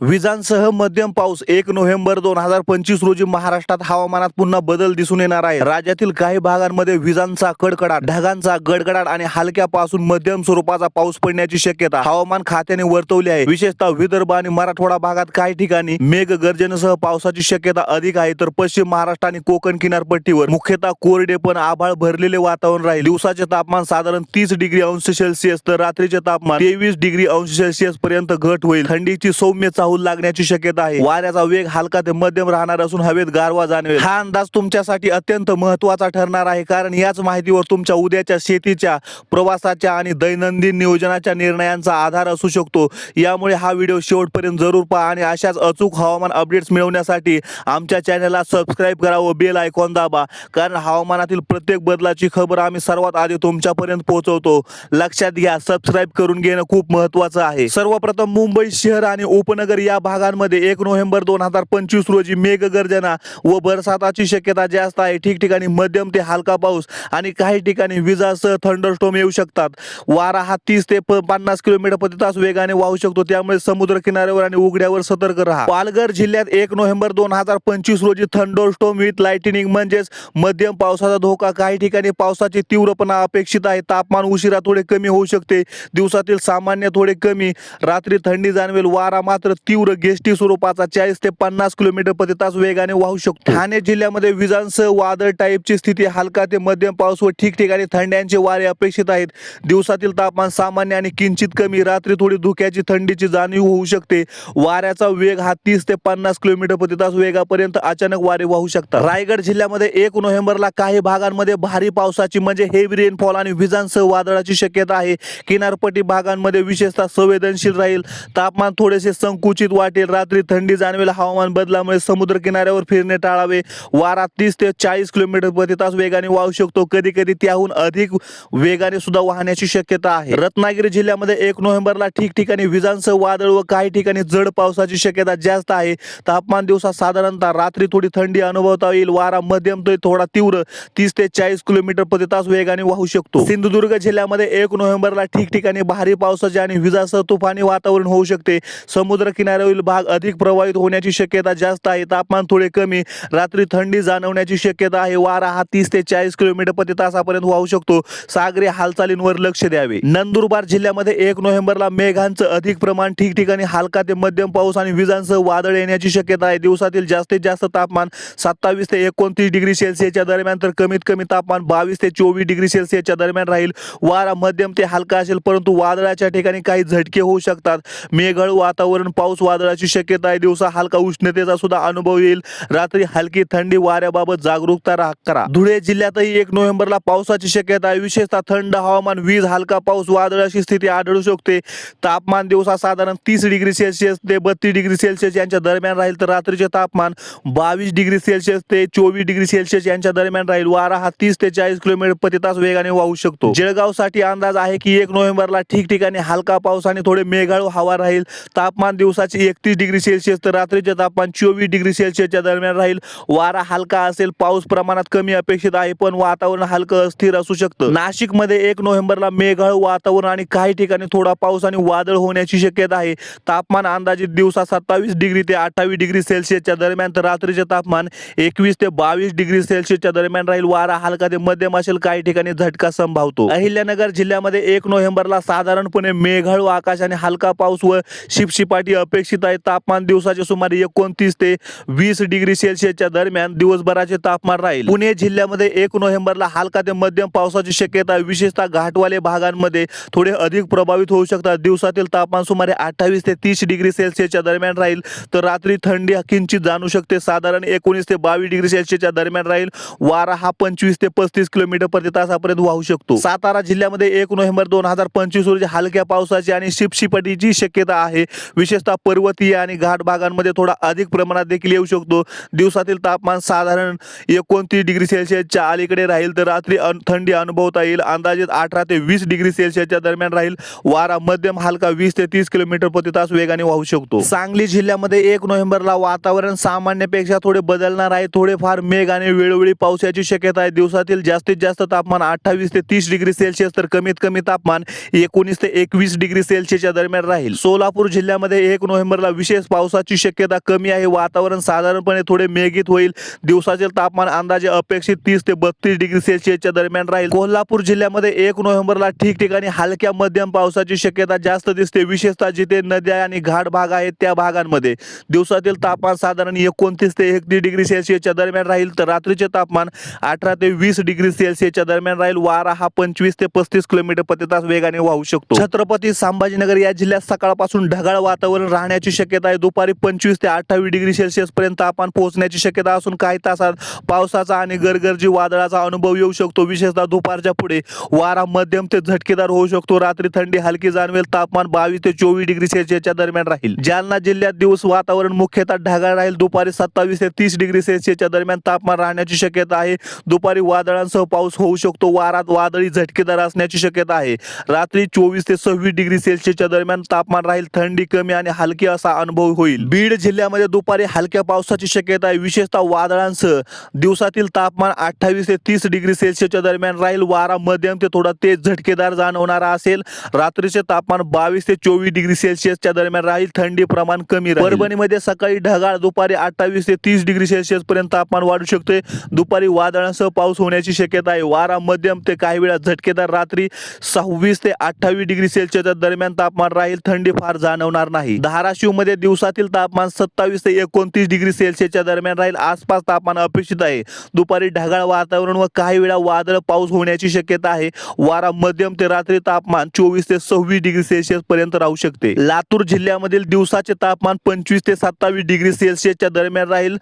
विजांसह मध्यम पाऊस एक नोव्हेंबर दोन हजार पंचवीस रोजी महाराष्ट्रात हवामानात पुन्हा बदल दिसून येणार आहे. राज्यातील काही भागांमध्ये विजांचा कडकडाट ढगांचा गडगडाट आणि हलक्यापासून मध्यम स्वरूपाचा पाऊस पडण्याची शक्यता हवामान खात्याने वर्तवली आहे. विशेषतः विदर्भ आणि मराठवाडा भागात काही ठिकाणी मेघ गर्जनेसह पावसाची शक्यता अधिक आहे. तर पश्चिम महाराष्ट्र आणि कोकण किनारपट्टीवर मुख्यतः कोरडे पण आभाळ भरलेले वातावरण राहील. दिवसाचे तापमान साधारण तीस डिग्री अंश सेल्सिअस तर रात्रीचे तापमान तेवीस डिग्री अंश सेल्सिअस पर्यंत घट होईल. थंडीची सौम्य चाहूल लागण्याची शक्यता आहे. वाऱ्याचा वेग हलका ते मध्यम राहणार असून हवेत गारवा जाणवेल. हा अंदाज तुमच्यासाठी अत्यंत महत्त्वाचा ठरणार आहे कारण याच माहितीवर तुमच्या उद्याच्या शेतीच्या प्रवासाच्या आणि दैनंदिन नियोजनाच्या निर्णयांचा आधार असू शकतो. यामुळे हा व्हिडिओ शेवटपर्यंत जरूर पहा आणि अशाच अचूक हवामान अपडेट्स मिळवण्यासाठी आमच्या चॅनलला सबस्क्राईब करा व बेल आयकॉन दाबा कारण हवामानातील प्रत्येक बदलाची खबर आम्ही सर्वात आधी तुमच्यापर्यंत पोहोचवतो. लक्षात घ्या सबस्क्राईब करून घेणं खूप महत्वाचं आहे. सर्वप्रथम मुंबई शहर आणि उपनगर या भागांमध्ये एक नोव्हेंबर दोन हजार पंचवीस रोजी मेघगर्जना व बरसाताची शक्यता जास्त आहे. ठिकठिकाणी मध्यम ते हलका पाऊस आणि काही ठिकाणी विजासह थंडरस्टोम येऊ शकतात. वारा हा तीस ते प- पन्नास किलोमीटर प्रति तास वेगाने वाहू शकतो. त्यामुळे समुद्र किनाऱ्यावर आणि उघड्यावर सतर्क राहा. पालघर जिल्ह्यात एक नोव्हेंबर दोन हजार पंचवीस रोजी थंडरस्टोम विथ लाइटनिंग म्हणजेच मध्यम पावसाचा धोका. काही ठिकाणी पावसाची तीव्रपणा अपेक्षित आहे. तापमान उशिरा थोडे कमी होऊ शकते. दिवसातील सामान्य थोडे कमी. रात्री थंडी जाणवेल. वारा मात्र तीव्र गेष्टी स्वरूपाचा चाळीस ते पन्नास किलोमीटर प्रति तास वेगाने वाहू शकतो. ठाणे जिल्ह्यामध्ये विजांसह वादळ टाईपची स्थिती हलका ते मध्यम पाऊस व ठिकठिकाणी थंड्यांचे वारे अपेक्षित आहेत. दिवसातील तापमान सामान्य आणि किंचित कमी रात्री थोडी धुक्याची थंडीची जाणीव होऊ शकते. वाऱ्याचा वेग हा तीस ते पन्नास किलोमीटर प्रति तास वेगापर्यंत अचानक वारे वाहू शकतात. रायगड जिल्ह्यामध्ये एक नोव्हेंबरला काही भागांमध्ये भारी पावसाची म्हणजे हेवी रेनफॉल आणि विजांसह वादळाची शक्यता आहे. किनारपट्टी भागांमध्ये विशेषतः संवेदनशील राहील. तापमान थोडेसे उचित वाटेल. रात्री थंडी जाणवेल हवामान बदलामुळे समुद्र किनाऱ्यावर फिरणे टाळावे. वारा तीस ते चाळीस किलोमीटर प्रति तास वेगाने वाहू शकतो. कधी कधी त्याहून अधिक वेगाने सुद्धा वाहण्याची शक्यता आहे. रत्नागिरी जिल्ह्यामध्ये एक नोव्हेंबरला ठिकठिकाणी विजांसह वादळ व काही ठिकाणी जड पावसाची शक्यता जास्त आहे. तापमान दिवसात साधारणतः रात्री थोडी थंडी अनुभवता येईल. वारा मध्यम ते थोडा तीव्र तीस ते चाळीस किलोमीटर प्रति तास वेगाने वाहू शकतो. सिंधुदुर्ग जिल्ह्यामध्ये एक नोव्हेंबरला ठिकठिकाणी भारी पावसाचे आणि विजासह तुफानी वातावरण होऊ शकते. समुद्र किनाऱ्यावरील भाग अधिक प्रभावित होण्याची शक्यता जास्त आहे. तापमान थोडे कमी रात्री थंडी जाणवण्याची शक्यता आहे. वारा हा तीस ते चाळीस किलोमीटर प्रति तासापर्यंत वाहू शकतो. सागरी हालचालींवर लक्ष द्यावे. नंदुरबार जिल्ह्यामध्ये एक नोव्हेंबरला मेघांचं अधिक प्रमाण ठिकठिकाणी हलका ते मध्यम पाऊस आणि विजांसह वादळ येण्याची शक्यता आहे. दिवसातील जास्तीत जास्त तापमान सत्तावीस ते एकोणतीस डिग्री सेल्सिअसच्या दरम्यान तर कमीत कमी तापमान बावीस ते चोवीस डिग्री सेल्सिअसच्या दरम्यान राहील. वारा मध्यम ते हलका असेल परंतु वादळाच्या ठिकाणी काही झटके होऊ शकतात. मेघळ वातावरण पाऊस पाऊस वादळाची शक्यता आहे. दिवसा हलका उष्णतेचा सुद्धा अनुभव येईल. रात्री हलकी थंडी वाऱ्याबाबत जागरूकता करा. धुळे जिल्ह्यातही एक नोव्हेंबरला पावसाची शक्यता आहे. विशेषतः थंड हवामान वीज हलका पाऊस वादळाची स्थिती आढळू शकते. तापमान दिवसा साधारण तीस डिग्री सेल्सिअस ते बत्तीस डिग्री सेल्सिअस यांच्या दरम्यान राहील. तर रात्रीचे तापमान बावीस डिग्री सेल्सिअस ते चोवीस डिग्री सेल्सिअस यांच्या दरम्यान राहील. वारा हा तीस ते चाळीस किलोमीटर प्रति तास वेगाने वाहू शकतो. जळगावसाठी अंदाज आहे की एक नोव्हेंबरला ठिकठिकाणी हलका पाऊस आणि थोडे मेघाळू हवा राहील. तापमान दिवसाचे एकतीस डिग्री सेल्सिअस तर रात्रीचे तापमान चोवीस डिग्री सेल्सिअसच्या दरम्यान राहील. वारा हलका असेल पाऊस प्रमाणात कमी अपेक्षित आहे पण वातावरण हलकं अस्थिर असू शकतं. नाशिकमध्ये एक नोव्हेंबरला मेघाळू वातावरण आणि काही ठिकाणी थोडा पाऊस आणि वादळ होण्याची शक्यता आहे. तापमान अंदाजित दिवसा सत्तावीस डिग्री ते अठ्ठावीस डिग्री सेल्सिअसच्या दरम्यान तर रात्रीचे तापमान एकवीस ते बावीस डिग्री सेल्सिअसच्या दरम्यान राहील. वारा हलका ते मध्यम असेल काही ठिकाणी झटका संभावतो. अहिल्यानगर जिल्ह्यामध्ये एक नोव्हेंबरला साधारणपणे मेघाळू आकाश आणि हलका पाऊस व शिपशिपाटी अपेक्षित आहे. तापमान दिवसाचे सुमारे एकोणतीस ते वीस डिग्री सेल्सिअसच्या दरम्यान दिवसभराचे तापमान राहील. पुणे जिल्ह्यामध्ये एक नोव्हेंबरला हलका ते मध्यम पावसाची शक्यता विशेषतः घाटवाले भागांमध्ये थोडे अधिक प्रभावित होऊ शकतात. दिवसातील तापमान सुमारे अठ्ठावीस ते तीस डिग्री सेल्सिअसच्या दरम्यान राहील. तर रात्री थंडी किंचित जाणू शकते. साधारण एकोणीस ते बावीस डिग्री सेल्सिअसच्या दरम्यान राहील. वारा हा पंचवीस ते पस्तीस किलोमीटर प्रति तासापर्यंत वाहू शकतो. सातारा जिल्ह्यामध्ये एक नोव्हेंबर दोन हजार पंचवीस रोजी हलक्या पावसाची आणि शिपशिपटीची शक्यता आहे. विशेषतः पर्वतीय आणि घाट भागांमध्ये थोडा अधिक प्रमाणात देखील येऊ शकतो. दिवसातील तापमान साधारण एकोणतीस डिग्री सेल्सिअसच्या अलीकडे राहील तर रात्री अन- थंडी अनुभवता येईल. अंदाजित अठरा ते वीस डिग्री सेल्सिअसच्या दरम्यान राहील. वारा मध्यम हलका वीस ते तीस किलोमीटर प्रति तास वेगाने वाहू शकतो. सांगली जिल्ह्यामध्ये एक नोव्हेंबरला वातावरण सामान्यपेक्षा थोडे बदलणार आहे. थोडेफार मेघ आणि वेळोवेळी पावसाची शक्यता आहे. दिवसातील जास्तीत जास्त तापमान अठ्ठावीस ते तीस डिग्री सेल्सिअस तर कमीत कमी तापमान एकोणीस ते एकवीस डिग्री सेल्सिअसच्या दरम्यान राहील. सोलापूर जिल्ह्यामध्ये एक नोव्हेंबरला विशेष पावसाची शक्यता कमी आहे. वातावरण साधारणपणे थोडे मेघित होईल. दिवसाचे तापमान अंदाजे अपेक्षित तीस ते बत्तीस डिग्री सेल्सिअसच्या दरम्यान राहील. कोल्हापूर जिल्ह्यामध्ये एक नोव्हेंबरला ठिकठिकाणी हलक्या मध्यम पावसाची शक्यता जास्त दिसते. विशेषतः जिथे नद्या आणि घाट भाग आहेत त्या भागांमध्ये. दिवसातील तापमान साधारण एकोणतीस ते एकतीस डिग्री सेल्सिअसच्या दरम्यान राहील. तर रात्रीचे तापमान अठरा ते वीस डिग्री सेल्सिअसच्या दरम्यान राहील. वारा हा पंचवीस ते पस्तीस किलोमीटर प्रति तास वेगाने वाहू शकतो. छत्रपती संभाजीनगर या जिल्ह्यात सकाळपासून ढगाळ वातावरण राहण्याची शक्यता आहे. दुपारी पंचवीस ते अठ्ठावीस डिग्री सेल्सिअस पर्यंत तापमान पोहोचण्याची शक्यता असून काही तासात पावसाचा आणि गरगरजी वादळाचा अनुभव येऊ शकतो. विशेषतः दुपारच्या पुढे. वारा मध्यम ते झटकेदार होऊ शकतो. रात्री थंडी हलकी जाणवेल. तापमान बावीस ते चोवीस डिग्री सेल्सिअसच्या दरम्यान राहील. जालना जिल्ह्यात दिवस वातावरण मुख्यतः ढगाळ राहील. दुपारी सत्तावीस ते तीस डिग्री सेल्सिअसच्या दरम्यान तापमान राहण्याची शक्यता आहे. दुपारी वादळांसह पाऊस होऊ शकतो. वारात वादळी झटकेदार असण्याची शक्यता आहे. रात्री चोवीस ते सव्वीस डिग्री सेल्सिअसच्या दरम्यान तापमान राहील. थंडी कमी आणि हलकी असा अनुभव होईल. बीड जिल्ह्यामध्ये दुपारी हलक्या पावसाची शक्यता आहे. विशेषतः वादळांसह दिवसातील तापमान अठ्ठावीस ते तीस डिग्री सेल्सिअसच्या दरम्यान राहील. वारा मध्यम ते थोडा तेज झटकेदार जाणवणारा असेल. रात्रीचे तापमान बावीस ते चोवीस डिग्री सेल्सिअसच्या दरम्यान राहील. थंडी प्रमाण कमी राहील. परभणीमध्ये सकाळी ढगाळ दुपारी अठ्ठावीस ते तीस डिग्री सेल्सिअस पर्यंत तापमान वाढू शकते दुपारी वादळांसह पाऊस होण्याची शक्यता आहे. वारा मध्यम ते काही वेळा झटकेदार रात्री सव्वीस ते अठ्ठावीस डिग्री सेल्सिअसच्या दरम्यान तापमान राहील. थंडी फार जाणवणार नाही. दहा धाराशिवमध्ये दिवसातील तापमान सत्तावीस ते एकोणतीस डिग्री सेल्सिअसच्या दरम्यान राहील. आसपास तापमान अपेक्षित आहे. दुपारी ढगाळ वातावरण व काही वेळा वादळ पाऊस होण्याची शक्यता आहे. वारा मध्यम ते रात्री तापमान चोवीस ते सव्वीस डिग्री सेल्सिअस पर्यंत राहू शकते. लातूर जिल्ह्यामधील दिवसाचे तापमान पंचवीस ते सत्तावीस डिग्री सेल्सिअसच्या दरम्यान राहील.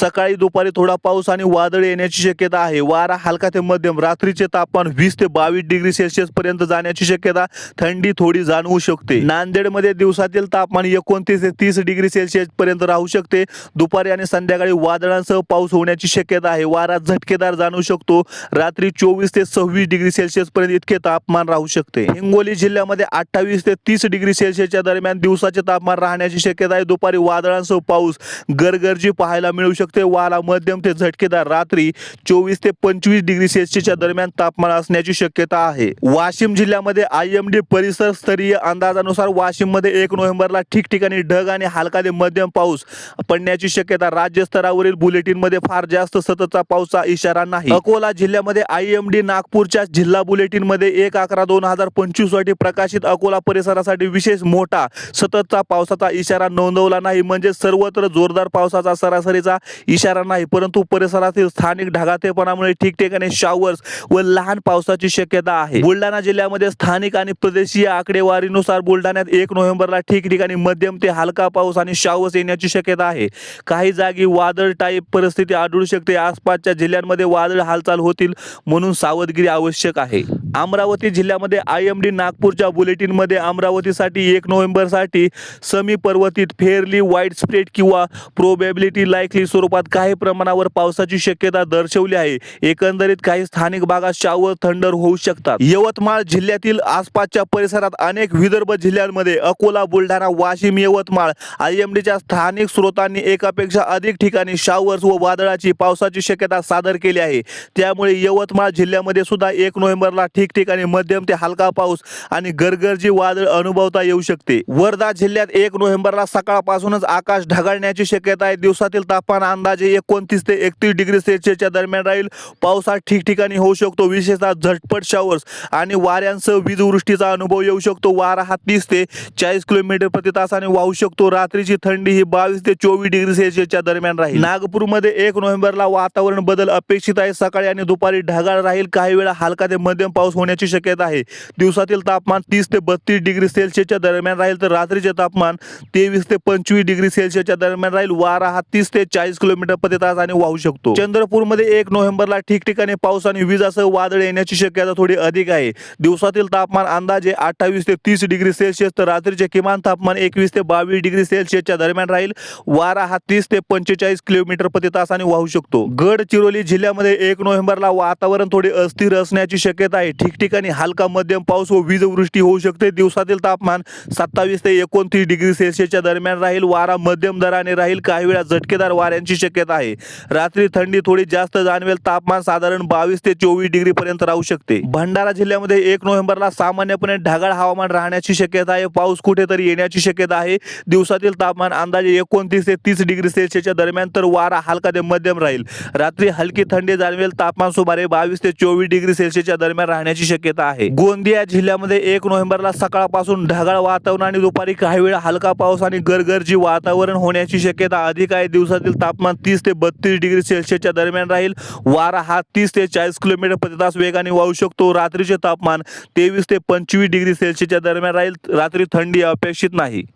सकाळी दुपारी थोडा पाऊस आणि वादळ येण्याची शक्यता आहे. वारा हलका ते मध्यम रात्रीचे तापमान वीस ते बावीस डिग्री सेल्सिअस पर्यंत जाण्याची शक्यता थंडी थोडी जाणवू शकते. नांदेडमध्ये दिवसातील तापमान एकोणतीस ते तीस डिग्री सेल्सिअस पर्यंत राहू शकते. दुपारी आणि संध्याकाळी वादळांसह पाऊस होण्याची शक्यता आहे. वारा झटकेदार जाणवू शकतो. रात्री चोवीस ते सव्वीस डिग्री सेल्सिअस पर्यंत इतके तापमान राहू शकते. हिंगोली जिल्ह्यामध्ये अठ्ठावीस ते तीस डिग्री सेल्सिअसच्या दरम्यान दिवसाचे तापमान राहण्याची शक्यता आहे. दुपारी वादळांसह पाऊस गरगरजी पाहायला मिळू शकते. वारा मध्यम ते झटकेदार. रात्री चोवीस ते पंचवीस डिग्री सेल्सिअसच्या दरम्यान तापमान असण्याची शक्यता आहे. वाशिम जिल्ह्यामध्ये आय एम डी परिसर स्तरीय अंदाजानुसार वाशिममध्ये एक नोव्हेंबरला ठिकठिकाणी ढग आणि हलका ते मध्यम पाऊस पडण्याची शक्यता राज्यस्तरावरील बुलेटिनमध्ये फार जास्त सततचा पावसाचा इशारा नाही. अकोला जिल्ह्यामध्ये आय एम डी नागपूरच्या जिल्हा बुलेटिनमध्ये एक अकरा दोन हजार पंचवीससाठी प्रकाशित अकोला परिसरासाठी विशेष मोठा सततचा पावसाचा इशारा नोंदवला नाही. म्हणजे सर्वत्र जोरदार पावसाचा सरासरीचा इशारा नाही. परंतु परिसरातील स्थानिक ढगातेपणामुळे ठिकठिकाणी शॉवर्स व लहान पावसाची शक्यता आहे. बुलढाणा जिल्ह्यामध्ये स्थानिक आणि प्रदेशीय आकडेवारीनुसार बुलढाण्यात एक नोव्हेंबरला ठिकठिकाणी मध्यम ते हलका पाऊस आणि शावस येण्याची शक्यता आहे. काही जागी वादळ टाईप परिस्थिती आढळू शकते. आसपासच्या जिल्ह्यांमध्ये वादळ हालचाल होतील म्हणून सावधगिरी आवश्यक आहे. अमरावती जिल्ह्यामध्ये आय एम डी नागपूरच्या बुलेटिनमध्ये अमरावतीसाठी एक नोव्हेंबरसाठी समी पर्वतीत फेअरली वाईट स्प्रेड किंवा प्रोबॅबिलिटी लाईकली स्वरूपात काही प्रमाणावर पावसाची शक्यता दर्शवली आहे. एकंदरीत काही स्थानिक भागात शावर थंडर होऊ शकतात. यवतमाळ जिल्ह्यातील आसपासच्या परिसरात अनेक विदर्भ जिल्ह्यांमध्ये अकोला बुलढाणा वाशिम यवतमाळ आय एम डीच्या स्थानिक स्रोतांनी एकापेक्षा अधिक ठिकाणी शावर्स व वादळाची पावसाची शक्यता सादर केली आहे. त्यामुळे यवतमाळ जिल्ह्यामध्ये सुद्धा एक नोव्हेंबरला ठिकठिकाणी मध्यम ते हलका पाऊस आणि गरगरजी वादळ अनुभवता येऊ शकते. वर्धा जिल्ह्यात एक नोव्हेंबरला सकाळपासूनच आकाश ढगाळण्याची शक्यता आहे. दिवसातील तापमान अंदाजे एकोणतीस ते एकतीस डिग्री सेल्सिअसच्या दरम्यान राहील. पावसात ठिकठिकाणी होऊ शकतो विशेषतः झटपट शॉवर्स आणि वाऱ्यांसह वीजवृष्टीचा अनुभव येऊ शकतो. वारा हा तीस ते चाळीस किलोमीटर प्रति तासाने वाहू शकतो. रात्रीची थंडी ही बावीस ते चोवीस डिग्री सेल्सिअसच्या दरम्यान राहील. नागपूरमध्ये एक नोव्हेंबरला वातावरण बदल अपेक्षित आहे. सकाळी आणि दुपारी ढगाळ राहील. काही वेळा हलका ते मध्यम पाऊस होण्याची शक्यता आहे. दिवसातील तापमान तीस ते बत्तीस डिग्री सेल्सिअसच्या दरम्यान राहील तर रात्रीचे तापमान तेवीस ते पंचवीस डिग्री सेल्सिअसच्या दरम्यान राहील. वारा हा तीस ते चाळीस किलोमीटर प्रति तासाने वाहू शकतो. चंद्रपूरमध्ये एक नोव्हेंबरला ठिकठिकाणी पाऊस आणि विजासह वादळ येण्याची शक्यता थोडी अधिक आहे. दिवसातील तापमान अंदाजे अठ्ठावीस ते तीस डिग्री सेल्सिअस तर रात्रीचे किमान तापमान एकवीस ते बावीस डिग्री सेल्सिअसच्या दरम्यान राहील. वारा हा तीस ते पंचेचाळीस किलोमीटर प्रति तासाने वाहू शकतो. गडचिरोली जिल्ह्यामध्ये एक नोव्हेंबरला वातावरण थोडे अस्थिर असण्याची शक्यता आहे. ठिकठिकाणी हलका मध्यम पाऊस व वीजवृष्टी होऊ शकते. दिवसातील तापमान सत्तावीस ते एकोणतीस डिग्री सेल्सिअसच्या दरम्यान राहील. वारा मध्यम दराने राहील. काही वेळा झटकेदार वाऱ्यांची शक्यता आहे. रात्री थंडी थोडी जास्त जाणवेल. तापमान साधारण बावीस ते चोवीस डिग्री पर्यंत राहू शकते. भंडारा जिल्ह्यामध्ये एक नोव्हेंबरला सामान्यपणे ढगाळ हवामान राहण्याची शक्यता आहे. पाऊस कुठेतरी येण्याची शक्यता आहे. दिवसातील तापमान अंदाजे एकोणतीस ते तीस डिग्री सेल्सिअसच्या दरम्यान तर वारा हलका ते मध्यम राहील. रात्री हलकी थंडी जाणवेल. तापमान सुमारे बावीस ते चोवीस डिग्री सेल्सिअसच्या दरम्यान राहण्याची शक्यता आहे. गोंदिया जिल्ह्यामध्ये एक नोव्हेंबरला सकाळपासून ढगाळ वातावरण आणि दुपारी काही वेळा हलका पाऊस आणि गरगरजी वातावरण होण्याची शक्यता अधिक आहे. दिवसातील तापमान तीस ते बत्तीस डिग्री सेल्सिअसच्या दरम्यान राहील. वारा हा तीस ते चाळीस किलोमीटर प्रति तास वेगाने वाहू शकतो. रात्रीचे तापमान तेवीस ते पंचवीस डिग्री सेल्सिअसच्या दरम्यान राहील. रात्री थंडी अपेक्षित नाही.